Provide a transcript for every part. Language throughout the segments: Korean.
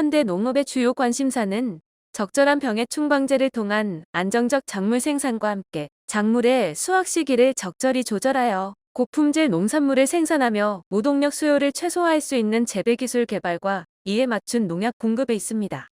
현대 농업의 주요 관심사는 적절한 병해 충 방제를 통한 안정적 작물 생산과 함께 작물의 수확 시기를 적절히 조절하여 고품질 농산물을 생산하며 노동력 수요를 최소화할 수 있는 재배 기술 개발과 이에 맞춘 농약 공급에 있습니다.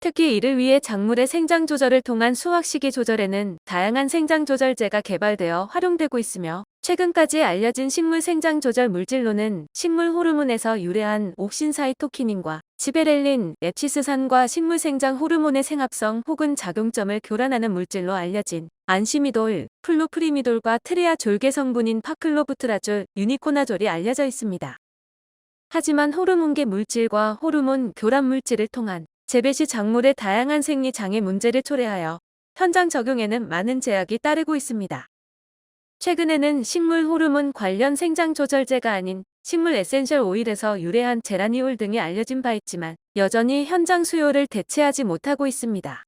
특히 이를 위해 작물의 생장 조절을 통한 수확 시기 조절에는 다양한 생장 조절제가 개발되어 활용되고 있으며 최근까지 알려진 식물 생장 조절 물질로는 식물 호르몬에서 유래한 옥신사이토키닌과 지베렐린, 랩치스산과 식물 생장 호르몬의 생합성 혹은 작용점을 교란하는 물질로 알려진 안시미돌, 플루프리미돌과 트리아 졸개 성분인 파클로부트라졸, 유니코나졸이 알려져 있습니다. 하지만 호르몬계 물질과 호르몬 교란 물질을 통한 재배 시 작물의 다양한 생리 장애 문제를 초래하여 현장 적용에는 많은 제약이 따르고 있습니다. 최근에는 식물 호르몬 관련 생장 조절제가 아닌 식물 에센셜 오일에서 유래한 제라니올 등이 알려진 바 있지만 여전히 현장 수요를 대체하지 못하고 있습니다.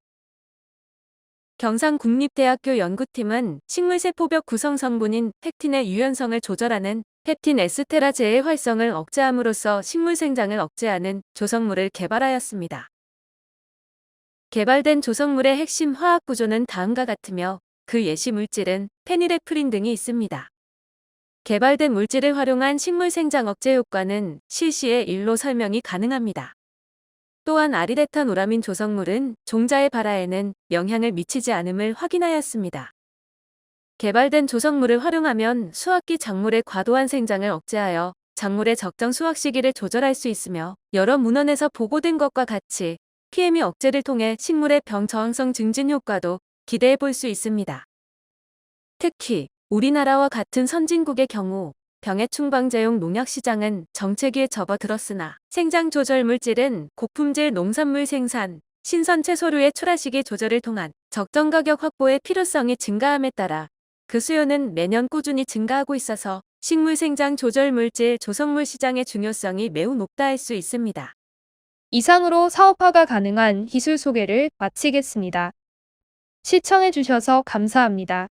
경상국립대학교 연구팀은 식물세포벽 구성 성분인 펙틴의 유연성을 조절하는 펩틴 에스테라제의 활성을 억제함으로써 식물 생장을 억제하는 조성물을 개발하였습니다. 개발된 조성물의 핵심 화학 구조는 다음과 같으며 그 예시 물질은 페니레프린 등이 있습니다. 개발된 물질을 활용한 식물 생장 억제 효과는 실시의 일로 설명이 가능합니다. 또한 아리레탄 오라민 조성물은 종자의 발화에는 영향을 미치지 않음을 확인하였습니다. 개발된 조성물을 활용하면 수확기 작물의 과도한 생장을 억제하여 작물의 적정 수확 시기를 조절할 수 있으며 여러 문헌에서 보고된 것과 같이 PM이 억제를 통해 식물의 병 저항성 증진 효과도 기대해 볼 수 있습니다. 특히 우리나라와 같은 선진국의 경우 병해 충 방제용 농약 시장은 정체기에 접어들었으나 생장 조절 물질은 고품질 농산물 생산, 신선 채소류의 출하 시기 조절을 통한 적정 가격 확보의 필요성이 증가함에 따라 그 수요는 매년 꾸준히 증가하고 있어서 식물 생장 조절 물질 조성물 시장의 중요성이 매우 높다 할 수 있습니다. 이상으로 사업화가 가능한 기술 소개를 마치겠습니다. 시청해주셔서 감사합니다.